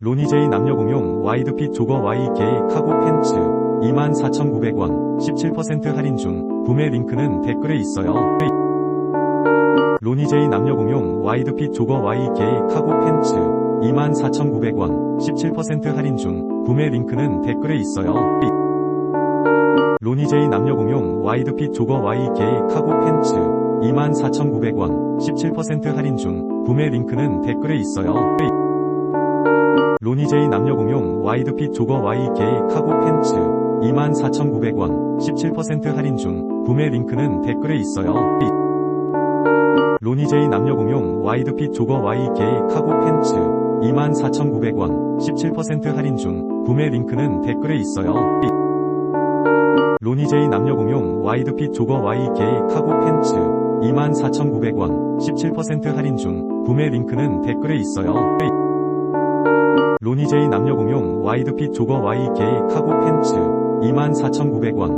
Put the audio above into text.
로니제이 남녀공용 와이드핏 조거 Y 게이 카고 팬츠 24,900원 17% 할인 중 구매 링크는 댓글에 있어요. 로니제이 남녀공용 와이드핏 조거 Y 게이 카고 팬츠 24,900원 17% 할인 중 구매 링크는 댓글에 있어요. 로니제이 남녀공용 와이드핏 조거 Y 게이 카고 팬츠 24,900원 17% 할인 중 구매 링크는 댓글에 있어요. 로니제이 남녀공용 와이드핏 조거 Y 게이 카고 팬츠 24,900원 17% 할인 중 구매 링크는 댓글에 있어요. 로니제이 남녀공용 와이드핏 조거 Y 게이 카고 팬츠 24,900원 17% 할인 중 구매 링크는 댓글에 있어요. 로니제이 남녀공용 와이드핏 조거 Y 게이 카고 팬츠 24,900원 17% 할인 중 구매 링크는 댓글에 있어요. 로니제이 남녀공용 와이드핏 조거 Y 게이 카고 팬츠 24,900원